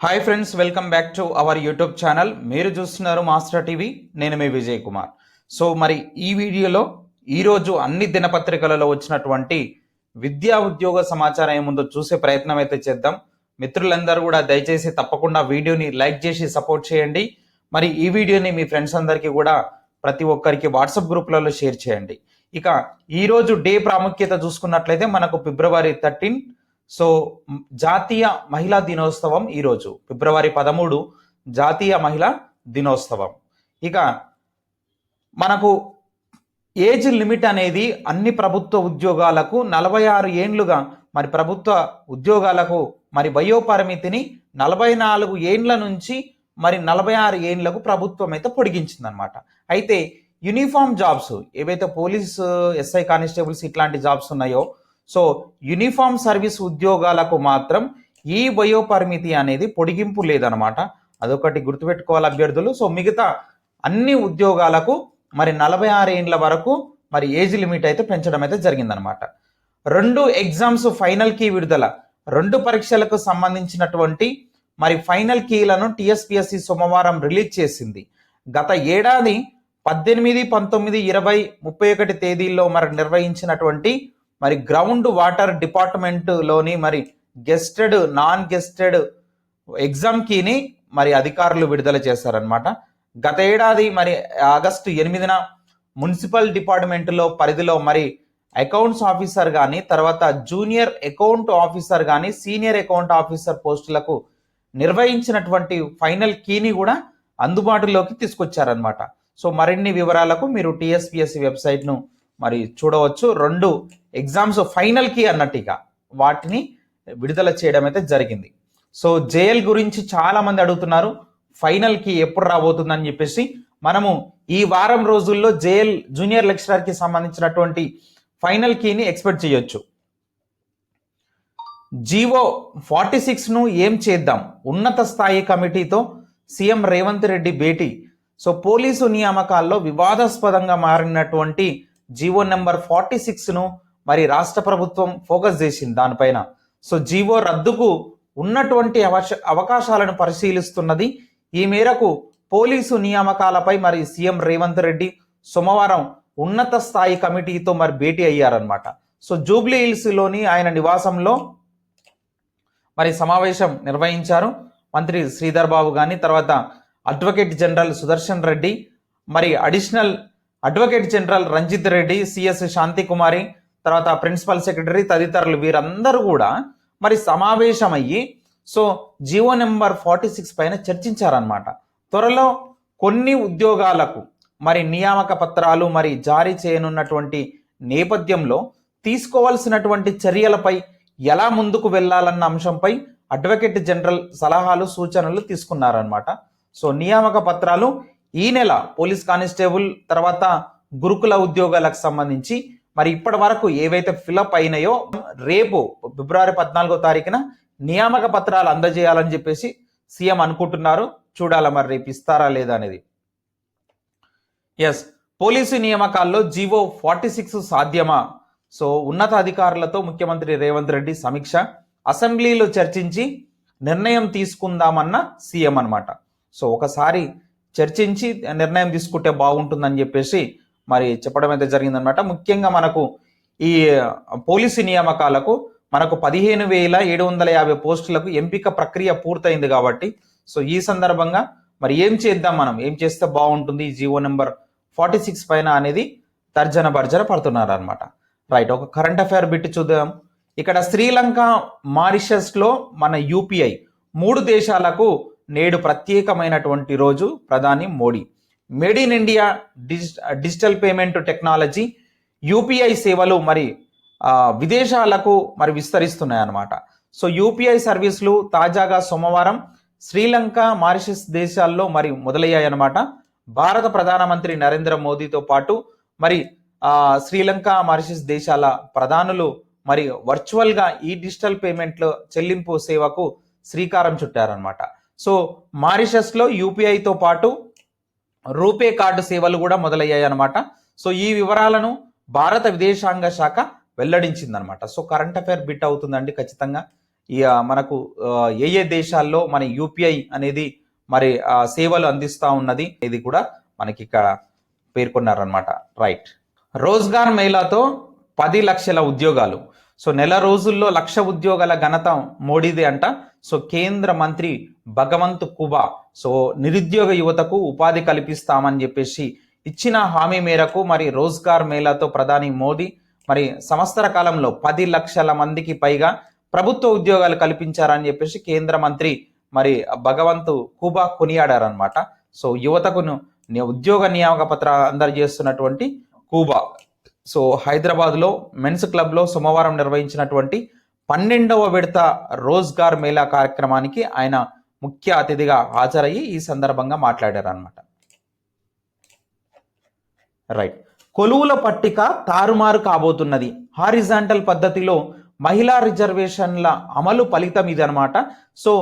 Hi friends welcome back to our YouTube channel మీరు చూస్తున్నారు master TV నేను మీ Vijay Kumar so మరి ఈ వీడియోలో ఈరోజు అన్ని దినపత్రికలలో వచ్చినటువంటి విద్యా ఉద్యోగ సమాచారం ఏముందో చూసే ప్రయత్నం అయితే చేద్దాం. మిత్రులందరూ కూడా దయచేసి తప్పకుండా వీడియోని లైక్ చేసి సపోర్ట్ చేయండి. మరి ఈ వీడియోని మీ ఫ్రెండ్స్ అందరికీ కూడా ప్రతి ఒక్కరికి వాట్సాప్ గ్రూప్లలో షేర్ చేయండి. ఇక ఈరోజు డే ప్రాముఖ్యత చూసుకున్నట్లయితే మనకు ఫిబ్రవరి థర్టీన్ సో జాతీయ మహిళా దినోత్సవం ఈరోజు ఫిబ్రవరి పదమూడు జాతీయ మహిళా దినోత్సవం. ఇక మనకు ఏజ్ లిమిట్ అనేది అన్ని ప్రభుత్వ ఉద్యోగాలకు నలభై ఆరు ఏండ్లుగా మరి ప్రభుత్వ ఉద్యోగాలకు మరి వయోపరిమితిని నలభై నాలుగు ఏండ్ల నుంచి మరి నలభై ఆరు ఏండ్లకు ప్రభుత్వం అయితే పొడిగించిందనమాట. అయితే యూనిఫామ్ జాబ్స్ ఏవైతే పోలీస్ ఎస్ఐ కానిస్టేబుల్స్ ఇట్లాంటి జాబ్స్ ఉన్నాయో సో యూనిఫామ్ సర్వీస్ ఉద్యోగాలకు మాత్రం ఈ వయోపరిమితి అనేది పొడిగింపు లేదనమాట అదొకటి గుర్తుపెట్టుకోవాలి అభ్యర్థులు. సో మిగతా అన్ని ఉద్యోగాలకు మరి నలభై ఆరు ఏండ్ల వరకు మరి ఏజ్ లిమిట్ అయితే పెంచడం అయితే జరిగిందనమాట రెండు ఎగ్జామ్స్ ఫైనల్ కీ విడుదల రెండు పరీక్షలకు సంబంధించినటువంటి మరి ఫైనల్ కీలను T S P S C సోమవారం రిలీజ్ చేసింది. గత ఏడాది పద్దెనిమిది పంతొమ్మిది ఇరవై ముప్పై ఒకటి తేదీల్లో మరి నిర్వహించినటువంటి మరి గ్రౌండ్ వాటర్ డిపార్ట్మెంట్లోని మరి గెస్టెడ్ నాన్ గెస్టెడ్ ఎగ్జామ్ కీని మరి అధికారులు విడుదల చేశారనమాట గత ఏడాది మరి ఆగస్టు ఎనిమిదిన మున్సిపల్ డిపార్ట్మెంట్లో పరిధిలో మరి అకౌంట్స్ ఆఫీసర్ కానీ తర్వాత జూనియర్ అకౌంట్ ఆఫీసర్ కానీ సీనియర్ అకౌంట్ ఆఫీసర్ పోస్టులకు నిర్వహించినటువంటి ఫైనల్ కీని కూడా అందుబాటులోకి తీసుకొచ్చారనమాట సో మరిన్ని వివరాలకు మీరు టిఎస్పిఎస్సి వెబ్సైట్ను మరి చూడవచ్చు. రెండు ఎగ్జామ్స్ ఫైనల్ కీ అన్నట్టుగా వాటిని విడుదల చేయడం అయితే జరిగింది. సో జేఎల్ గురించి చాలా మంది అడుగుతున్నారు ఫైనల్కి ఎప్పుడు రాబోతుందని చెప్పేసి మనము ఈ వారం రోజుల్లో జేఎల్ జూనియర్ లెక్చరర్కి సంబంధించినటువంటి ఫైనల్ కీని ఎక్స్పెక్ట్ చేయొచ్చు. జీవో ఫార్టీ సిక్స్ను ఏం చేద్దాం? ఉన్నత స్థాయి కమిటీతో సీఎం రేవంత్ రెడ్డి భేటీ. సో పోలీసు నియామకాల్లో వివాదాస్పదంగా మారినటువంటి జీవో నెంబర్ ఫార్టీ సిక్స్ను మరి రాష్ట్ర ప్రభుత్వం ఫోకస్ చేసింది దానిపైన. సో జీవో రద్దుకు ఉన్నటువంటి అవశ- అవకాశాలను పరిశీలిస్తున్నది. ఈ మేరకు పోలీసు నియామకాలపై మరి సీఎం రేవంత్ రెడ్డి సోమవారం ఉన్నత స్థాయి కమిటీతో మరి భేటీ అయ్యారనమాట సో జూబ్లీ హిల్స్లోని ఆయన నివాసంలో మరి సమావేశం నిర్వహించారు మంత్రి శ్రీధర్ బాబు కానీ తర్వాత అడ్వకేట్ జనరల్ సుదర్శన్ రెడ్డి మరి additional advocate general Ranjith Reddy C S Shanti Kumari తర్వాత ప్రిన్సిపల్ సెక్రటరీ తదితరులు వీరందరూ కూడా మరి సమావేశమయ్యి so G O number forty six పైన చర్చించారనమాట త్వరలో కొన్ని ఉద్యోగాలకు మరి నియామక పత్రాలు మరి జారీ చేయనున్నటువంటి నేపథ్యంలో తీసుకోవాల్సినటువంటి చర్యలపై ఎలా ముందుకు వెళ్ళాలన్న అంశంపై అడ్వకేట్ జనరల్ సలహాలు సూచనలు తీసుకున్నారనమాట సో నియామక పత్రాలు ఈ నెల పోలీస్ కానిస్టేబుల్ తర్వాత గురుకుల ఉద్యోగాలకు సంబంధించి మరి ఇప్పటి వరకు ఏవైతే ఫిలప్ అయినాయో రేపు ఫిబ్రవరి పద్నాలుగో తారీఖున నియామక పత్రాలు అందజేయాలని చెప్పేసి సీఎం అనుకుంటున్నారు. చూడాలా మరి రేపు ఇస్తారా లేదా అనేది. ఎస్ పోలీసు నియామకాల్లో జీవో ఫార్టీ సిక్స్ సాధ్యమా? సో ఉన్నత అధికారులతో ముఖ్యమంత్రి రేవంత్ రెడ్డి సమీక్ష అసెంబ్లీలో చర్చించి నిర్ణయం తీసుకుందామన్న సీఎం అన్నమాట. సో ఒకసారి చర్చించి నిర్ణయం తీసుకుంటే బాగుంటుందని చెప్పేసి మరి చెప్పడం అయితే జరిగిందనమాట ముఖ్యంగా మనకు ఈ పోలీసు నియామకాలకు మనకు పదిహేను వేల ఏడు వందల యాభై పోస్టులకు ఎంపిక ప్రక్రియ పూర్తయింది కాబట్టి సో ఈ సందర్భంగా మరి ఏం చేద్దాం మనం? ఏం చేస్తే బాగుంటుంది? జీవో నెంబర్ ఫార్టీ సిక్స్ పైన అనేది తర్జన భర్జన పడుతున్నారు అనమాట రైట్ ఒక కరెంట్ అఫైర్ బిట్టి చూద్దాం. ఇక్కడ శ్రీలంక మారిషస్లో మన యూపీఐ మూడు దేశాలకు నేడు ప్రత్యేకమైనటువంటి రోజు ప్రధాని Modi. Made in India digi digital payment technology U P I సేవలు మరి విదేశాలకు మరి విస్తరిస్తున్నాయి అన్నమాట సో యూపీఐ సర్వీసులు తాజాగా సోమవారం శ్రీలంక మారిషస్ దేశాల్లో మరి మొదలయ్యాయన్నమాట. భారత ప్రధానమంత్రి నరేంద్ర మోదీతో పాటు మరి శ్రీలంక మారిషస్ దేశాల ప్రధానులు మరి వర్చువల్గా ఈ డిజిటల్ పేమెంట్లో చెల్లింపు సేవకు శ్రీకారం చుట్టారనమాట సో మారిషస్లో యూపీఐతో పాటు రూపే కార్డు సేవలు కూడా మొదలయ్యాయి అనమాట సో ఈ వివరాలను భారత విదేశాంగ శాఖ వెల్లడించిందనమాట సో కరెంట్ అఫైర్ బిట్ అవుతుందండి ఖచ్చితంగా. ఈ మనకు ఏ ఏ దేశాల్లో మన యూపీఐ అనేది మరి సేవలు అందిస్తూ ఉన్నది ఇది కూడా మనకి ఇక్కడ పేర్కొన్నారనమాట రైట్. రోజ్గార్ మేళాతో పది లక్షల ఉద్యోగాలు. సో నెల రోజుల్లో లక్ష ఉద్యోగాల ఘనత మోడీదే అంట. సో కేంద్ర మంత్రి భగవంత్ కుబా సో నిరుద్యోగ యువతకు ఉపాధి కల్పిస్తామని చెప్పేసి ఇచ్చిన హామీ మేరకు మరి రోజ్గార్ మేళాతో ప్రధాని మోదీ మరి సంవత్సర కాలంలో పది లక్షల మందికి పైగా ప్రభుత్వ ఉద్యోగాలు కల్పించారని చెప్పేసి కేంద్ర మంత్రి మరి భగవంత్ కుబా కొనియాడారనమాట సో యువతకు ఉద్యోగ నియామక పత్ర అందజేస్తున్నటువంటి కూబా. సో హైదరాబాద్లో మెన్స్ క్లబ్లో సోమవారం నిర్వహించినటువంటి పన్నెండవ విడత రోజ్గార్ మేళా కార్యక్రమానికి ఆయన ముఖ్య అతిథిగా హాజరయ్యి ఈ సందర్భంగా మాట్లాడారనమాట రైట్. కొలువుల పట్టిక తారుమారు కాబోతున్నది. హారిజాంటల్ పద్ధతిలో మహిళా రిజర్వేషన్ల అమలు ఫలితం ఇది అనమాట సో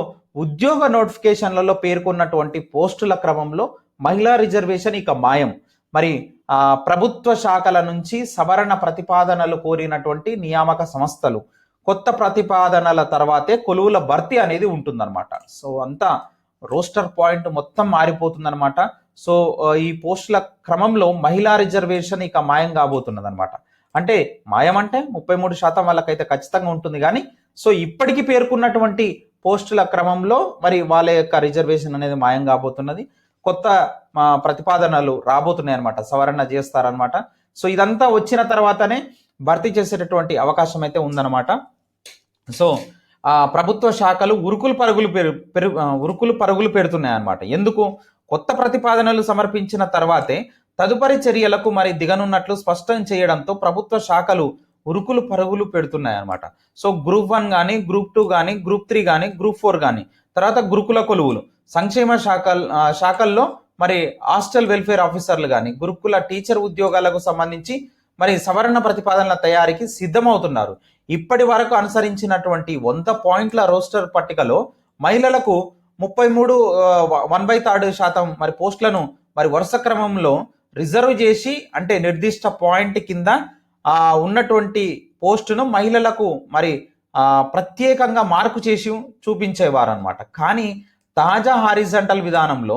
ఉద్యోగ నోటిఫికేషన్లలో పేర్కొన్నటువంటి పోస్టుల క్రమంలో మహిళా రిజర్వేషన్ ఇక మాయం. మరి ప్రభుత్వ శాఖల నుంచి సవరణ ప్రతిపాదనలు కోరినటువంటి నియామక సంస్థలు కొత్త ప్రతిపాదనల తర్వాతే కొలువుల భర్తీ అనేది ఉంటుందన్నమాట. సో అంతా రోస్టర్ పాయింట్ మొత్తం మారిపోతుందన్నమాట. సో ఈ పోస్టుల క్రమంలో మహిళా రిజర్వేషన్ ఇక మాయం కాబోతున్నది అనమాట అంటే మాయం అంటే ముప్పై మూడు శాతం వాళ్ళకైతే ఖచ్చితంగా ఉంటుంది కానీ సో ఇప్పటికీ పేర్కొన్నటువంటి పోస్టుల క్రమంలో మరి వాళ్ళ యొక్క రిజర్వేషన్ అనేది మాయం కాబోతున్నది. కొత్త ప్రతిపాదనలు రాబోతున్నాయి అనమాట సవరణ చేస్తారనమాట సో ఇదంతా వచ్చిన తర్వాతనే భర్తీ చేసేటటువంటి అవకాశం అయితే ఉందన్నమాట. సో ప్రభుత్వ శాఖలు ఉరుకులు పరుగులు పెరు ఉరుకులు పరుగులు పెడుతున్నాయి అన్నమాట ఎందుకు? కొత్త ప్రతిపాదనలు సమర్పించిన తర్వాతే తదుపరి చర్యలకు మరి దిగనున్నట్లు స్పష్టం చేయడంతో ప్రభుత్వ శాఖలు ఉరుకులు పరుగులు పెడుతున్నాయి అనమాట సో గ్రూప్ వన్ కానీ గ్రూప్ టూ కానీ గ్రూప్ త్రీ కానీ గ్రూప్ ఫోర్ కానీ తర్వాత గురుకుల కొలువులు. సంక్షేమ శాఖ శాఖల్లో మరి హాస్టల్ వెల్ఫేర్ ఆఫీసర్లు కానీ గురుకుల టీచర్ ఉద్యోగాలకు సంబంధించి మరి సవరణ ప్రతిపాదనల తయారీకి సిద్ధమవుతున్నారు. ఇప్పటి వరకు అనుసరించినటువంటి వంద పాయింట్ల రోస్టర్ పట్టికలో మహిళలకు ముప్పై మూడు వన్ బై థర్డ్ శాతం మరి పోస్టులను మరి వరుస క్రమంలో రిజర్వ్ చేసి అంటే నిర్దిష్ట పాయింట్ కింద ఉన్నటువంటి పోస్టును మహిళలకు మరి ప్రత్యేకంగా మార్కు చేసి చూపించేవారు అనమాట కానీ తాజా హారిజంటల్ విధానంలో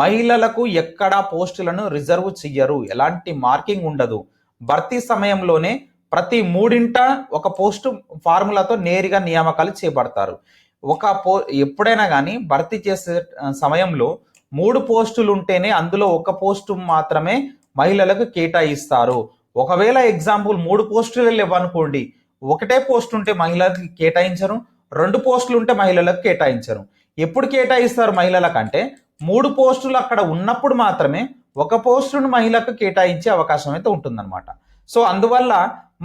మహిళలకు ఎక్కడా పోస్టులను రిజర్వ్ చెయ్యరు. ఎలాంటి మార్కింగ్ ఉండదు. భర్తీ సమయంలోనే ప్రతి మూడింట ఒక పోస్టు ఫార్ములాతో నేరుగా నియామకాలు చేపడతారు. ఒక పో ఎప్పుడైనా కానీ భర్తీ చేసే సమయంలో మూడు పోస్టులు ఉంటేనే అందులో ఒక పోస్టు మాత్రమే మహిళలకు కేటాయిస్తారు. ఒకవేళ ఎగ్జాంపుల్ మూడు పోస్టులు లేవనుకోండి ఒకటే పోస్ట్ ఉంటే మహిళలకు కేటాయించరు రెండు పోస్టులు ఉంటే మహిళలకు కేటాయించరు. ఎప్పుడు కేటాయిస్తారు మహిళలకు అంటే మూడు పోస్టులు అక్కడ ఉన్నప్పుడు మాత్రమే ఒక పోస్టును మహిళకు కేటాయించే అవకాశం అయితే ఉంటుందన్నమాట. సో అందువల్ల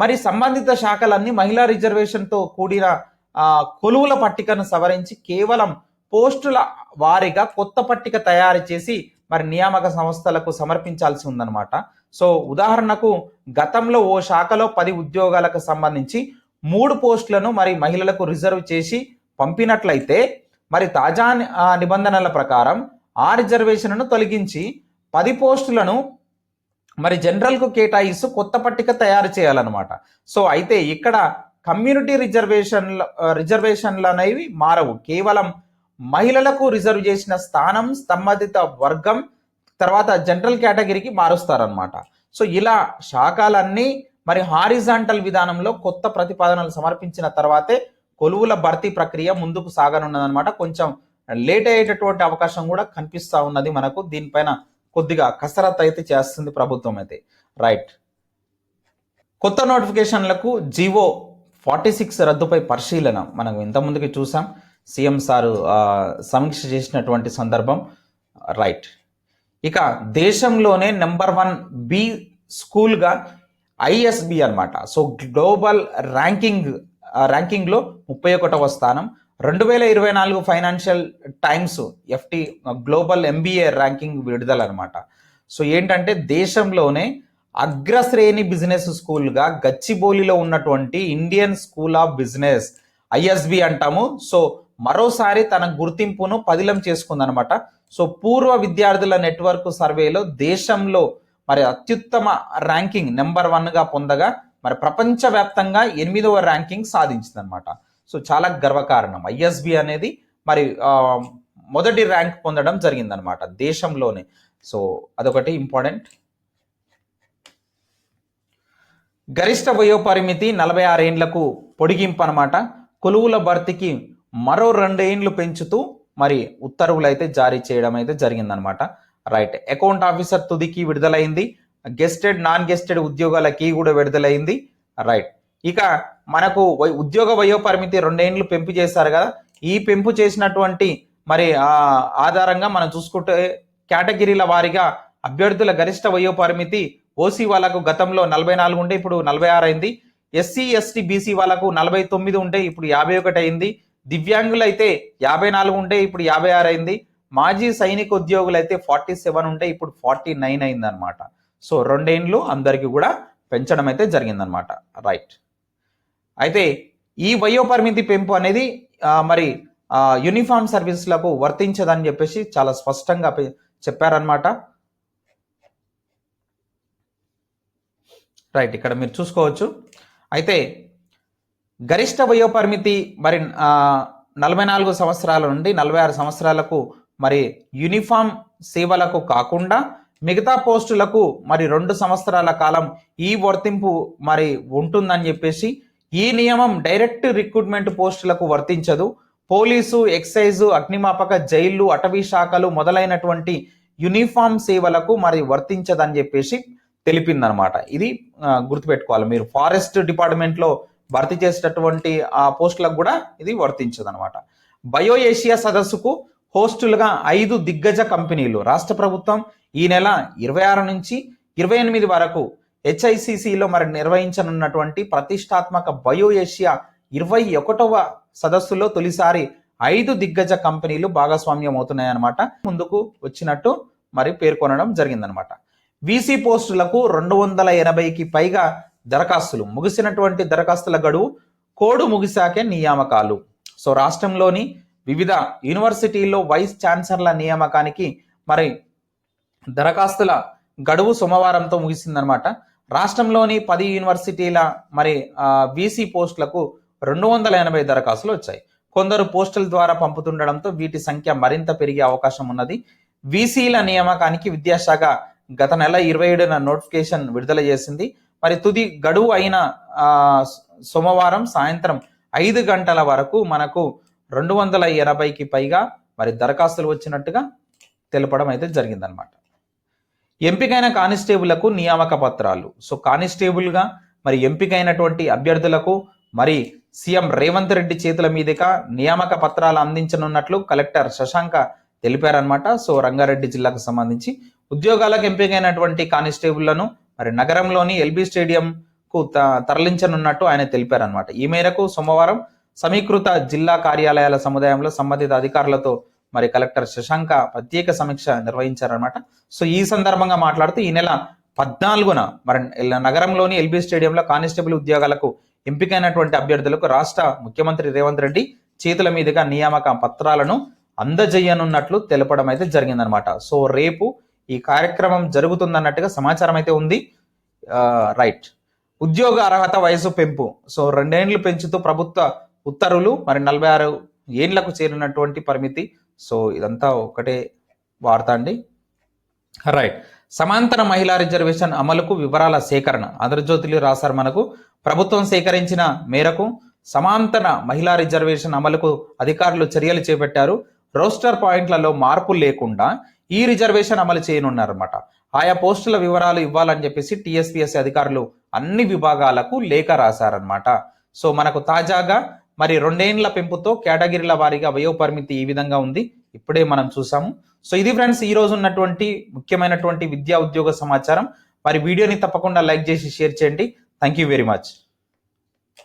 మరి సంబంధిత శాఖలన్నీ మహిళా రిజర్వేషన్తో కూడిన కొలువుల పట్టికను సవరించి కేవలం పోస్టుల వారీగా కొత్త పట్టిక తయారు చేసి మరి నియామక సంస్థలకు సమర్పించాల్సి ఉందన్నమాట. సో ఉదాహరణకు గతంలో ఓ శాఖలో పది ఉద్యోగాలకు సంబంధించి మూడు పోస్టులను మరి మహిళలకు రిజర్వ్ చేసి పంపినట్లయితే మరి తాజా నిబంధనల ప్రకారం ఆ రిజర్వేషన్ను తొలగించి పది పోస్టులను మరి జనరల్కు కేటాయిస్తూ కొత్త పట్టిక తయారు చేయాలన్నమాట. సో అయితే ఇక్కడ కమ్యూనిటీ రిజర్వేషన్ల రిజర్వేషన్లు అనేవి మారవు. కేవలం మహిళలకు రిజర్వ్ చేసిన స్థానం సంబంధిత వర్గం తర్వాత జనరల్ కేటగిరీకి మారుస్తారనమాట సో ఇలా శాఖలన్నీ మరి హారిజాంటల్ విధానంలో కొత్త ప్రతిపాదనలు సమర్పించిన తర్వాతే కొలువుల భర్తీ ప్రక్రియ ముందుకు సాగనున్నదనమాట కొంచెం లేట్ అయ్యేటటువంటి అవకాశం కూడా కనిపిస్తూ ఉన్నది మనకు. దీనిపైన కొద్దిగా కసరత్తు అయితే చేస్తుంది ప్రభుత్వం అయితే. రైట్ కొత్త నోటిఫికేషన్లకు జీవో ఫార్టీ సిక్స్ రద్దుపై పరిశీలన మనం ఇంతకుముందుకి చూసాం. సీఎం సారు సమీక్ష చేసినటువంటి సందర్భం. రైట్ ఇక దేశంలోనే నెంబర్ వన్ బి స్కూల్గా ఐఎస్బి అన్నమాట. సో గ్లోబల్ ర్యాంకింగ్ ర్యాంకింగ్లో ముప్పై ఒకటవ స్థానం. రెండు వేల ఇరవై నాలుగు Financial Times F T global M B A ranking విడుదల అనమాట సో ఏంటంటే దేశంలోనే అగ్రశ్రేణి బిజినెస్ స్కూల్గా గచ్చిబౌలిలో ఉన్నటువంటి Indian School of Business I S B అంటాము. సో మరోసారి తన గుర్తింపును పదిలం చేసుకుందనమాట సో పూర్వ విద్యార్థుల నెట్వర్క్ సర్వేలో దేశంలో మరి అత్యుత్తమ ర్యాంకింగ్ నెంబర్ వన్గా పొందగా మరి ప్రపంచవ్యాప్తంగా ఎనిమిదవ ర్యాంకింగ్ సాధించింది అనమాట సో చాలా గర్వకారణం. ఐఎస్బి అనేది మరి మొదటి ర్యాంక్ పొందడం జరిగిందనమాట దేశంలోనే. సో అదొకటి ఇంపార్టెంట్. గరిష్ట వయోపరిమితి నలభై ఆరేండ్లకు పొడిగింపు అనమాట కొలువుల భర్తీకి మరో రెండేండ్లు పెంచుతూ మరి ఉత్తర్వులు అయితే జారీ చేయడం అయితే జరిగిందనమాట రైట్ అకౌంట్ ఆఫీసర్ తుదికి విడుదలైంది. గెస్టెడ్ నాన్ గెస్టెడ్ ఉద్యోగాలకి కూడా విడుదలైంది. రైట్ ఇక మనకు వై- ఉద్యోగ వయోపరిమితి రెండేండ్లు పెంపు చేశారు కదా. ఈ పెంపు చేసినటువంటి మరి ఆధారంగా మనం చూసుకుంటే కేటగిరీల వారీగా అభ్యర్థుల గరిష్ట వయోపరిమితి ఓసీ వాళ్ళకు గతంలో నలభై నాలుగు ఉంటే ఇప్పుడు నలభై ఆరు అయింది. ఎస్సీ ఎస్టీ బీసీ వాళ్ళకు నలభై తొమ్మిది ఉంటే ఇప్పుడు యాభై ఒకటి అయింది. దివ్యాంగులు అయితే యాభై నాలుగు ఉంటే ఇప్పుడు యాభై ఆరు అయింది. మాజీ సైనిక ఉద్యోగులు అయితే ఫార్టీ సెవెన్ ఉంటే ఇప్పుడు ఫార్టీ నైన్ అయింది అనమాట సో రెండేండ్లు అందరికీ కూడా పెంచడం అయితే జరిగిందనమాట రైట్ అయితే ఈ వయోపరిమితి పెంపు అనేది మరి యూనిఫామ్ సర్వీసులకు వర్తించదని చెప్పేసి చాలా స్పష్టంగా చెప్పారనమాట రైట్ ఇక్కడ మీరు చూసుకోవచ్చు. అయితే గరిష్ట వయోపరిమితి మరి నలభై నాలుగు సంవత్సరాల నుండి నలభై ఆరు సంవత్సరాలకు మరి యూనిఫామ్ సేవలకు కాకుండా మిగతా పోస్టులకు మరి రెండు సంవత్సరాల కాలం ఈ వర్తింపు మరి ఉంటుందని చెప్పేసి ఈ నియమం డైరెక్ట్ రిక్రూట్మెంట్ పోస్టులకు వర్తించదు. పోలీసు ఎక్సైజు అగ్నిమాపక జైళ్ళు అటవీ శాఖలు మొదలైనటువంటి యూనిఫామ్ సేవలకు మరి వర్తించదని చెప్పేసి తెలిపిందనమాట. ఇది గుర్తుపెట్టుకోవాలి. మీరు ఫారెస్ట్ డిపార్ట్మెంట్లో భర్తీ చేసేటటువంటి ఆ పోస్టులకు కూడా ఇది వర్తించదనమాట. బయో ఏషియా సదస్సుకు హోస్టులుగా ఐదు దిగ్గజ కంపెనీలు. రాష్ట్ర ప్రభుత్వం ఈ నెల ఇరవై ఆరు నుంచి ఇరవై ఎనిమిది వరకు హెచ్ఐసిసిలో మరి నిర్వహించనున్నటువంటి ప్రతిష్టాత్మక బయో ఏషియా ఇరవై ఒకటవ సదస్సులో తొలిసారి ఐదు దిగ్గజ కంపెనీలు భాగస్వామ్యం అవుతున్నాయన్నమాట. ముందుకు వచ్చినట్టు మరి పేర్కొనడం జరిగిందనమాట వీసీ పోస్టులకు రెండు వందల ఎనభైకి పైగా దరఖాస్తులు. ముగిసినటువంటి దరఖాస్తుల గడువు కోడు ముగిశాకే నియామకాలు. సో రాష్ట్రంలోని వివిధ యూనివర్సిటీల్లో వైస్ ఛాన్సలర్ల నియామకానికి మరి దరఖాస్తుల గడువు సోమవారంతో ముగిసిందనమాట రాష్ట్రంలోని పది యూనివర్సిటీల మరి వీసీ పోస్టులకు రెండు వందల ఎనభై దరఖాస్తులు వచ్చాయి. కొందరు పోస్టుల ద్వారా పంపుతుండడంతో వీటి సంఖ్య మరింత పెరిగే అవకాశం ఉన్నది. వీసీల నియామకానికి విద్యాశాఖ గత నెల ఇరవై ఏడున నోటిఫికేషన్ విడుదల చేసింది. మరి తుది గడువు అయిన సోమవారం సాయంత్రం ఐదు గంటల వరకు మనకు రెండు వందల ఎనభైకి పైగా మరి దరఖాస్తులు వచ్చినట్టుగా తెలపడం అయితే జరిగిందనమాట ఎంపికైన కానిస్టేబుల్కు నియామక పత్రాలు. సో కానిస్టేబుల్గా మరి ఎంపికైనటువంటి అభ్యర్థులకు మరి సీఎం రేవంత్ రెడ్డి చేతుల మీదుగా నియామక పత్రాలు అందించనున్నట్లు కలెక్టర్ శశాంక తెలిపారనమాట సో రంగారెడ్డి జిల్లాకు సంబంధించి ఉద్యోగాలకు ఎంపికైనటువంటి కానిస్టేబుళ్ళను మరి నగరంలోని ఎల్బీ స్టేడియంకు త- తరలించనున్నట్టు ఆయన తెలిపారనమాట ఈ మేరకు సోమవారం సమీకృత జిల్లా కార్యాలయాల సముదాయంలో సంబంధిత అధికారులతో మరి కలెక్టర్ శశాంక ప్రత్యేక సమీక్ష నిర్వహించారనమాట సో ఈ సందర్భంగా మాట్లాడుతూ ఈ నెల పద్నాలుగున మరి నగరంలోని ఎల్బీ స్టేడియంలో కానిస్టేబుల్ ఉద్యోగాలకు ఎంపికైనటువంటి అభ్యర్థులకు రాష్ట్ర ముఖ్యమంత్రి రేవంత్ రెడ్డి చేతుల మీదుగా నియామక పత్రాలను అందజేయనున్నట్లు తెలపడం అయితే జరిగిందనమాట సో రేపు ఈ కార్యక్రమం జరుగుతుందన్నట్టుగా సమాచారం అయితే ఉంది. రైట్. ఉద్యోగ అర్హత వయసు పెంపు. సో రెండేండ్లు పెంచుతూ ప్రభుత్వ ఉత్తర్వులు మరి నలభై ఆరు ఏండ్లకు చేరినటువంటి పరిమితి. సో ఇదంతా ఒకటే వార్త అండి. రైట్. సమాంతర మహిళా రిజర్వేషన్ అమలుకు వివరాల సేకరణ. ఆంధ్రజ్యోతిలో రాశారు మనకు. ప్రభుత్వం సేకరించిన మేరకు సమాంతర మహిళా రిజర్వేషన్ అమలుకు అధికారులు చర్యలు చేపట్టారు. రోస్టర్ పాయింట్లలో మార్పు లేకుండా ఈ రిజర్వేషన్ అమలు చేయనున్నారన్నమాట. ఆయా పోస్టుల వివరాలు ఇవ్వాలని చెప్పేసి టీఎస్పీఎస్సీ అధికారులు అన్ని విభాగాలకు లేఖ రాశారనమాట సో మనకు తాజాగా మరి రెండేండ్ల పెంపుతో కేటగిరీల వారీగా వయోపరిమితి ఈ విధంగా ఉంది. ఇప్పుడే మనం చూసాము. సో ఇది ఫ్రెండ్స్ ఈ రోజు ఉన్నటువంటి ముఖ్యమైనటువంటి విద్యా ఉద్యోగ సమాచారం. మరి వీడియోని తప్పకుండా లైక్ చేసి షేర్ చేయండి. Thank you very much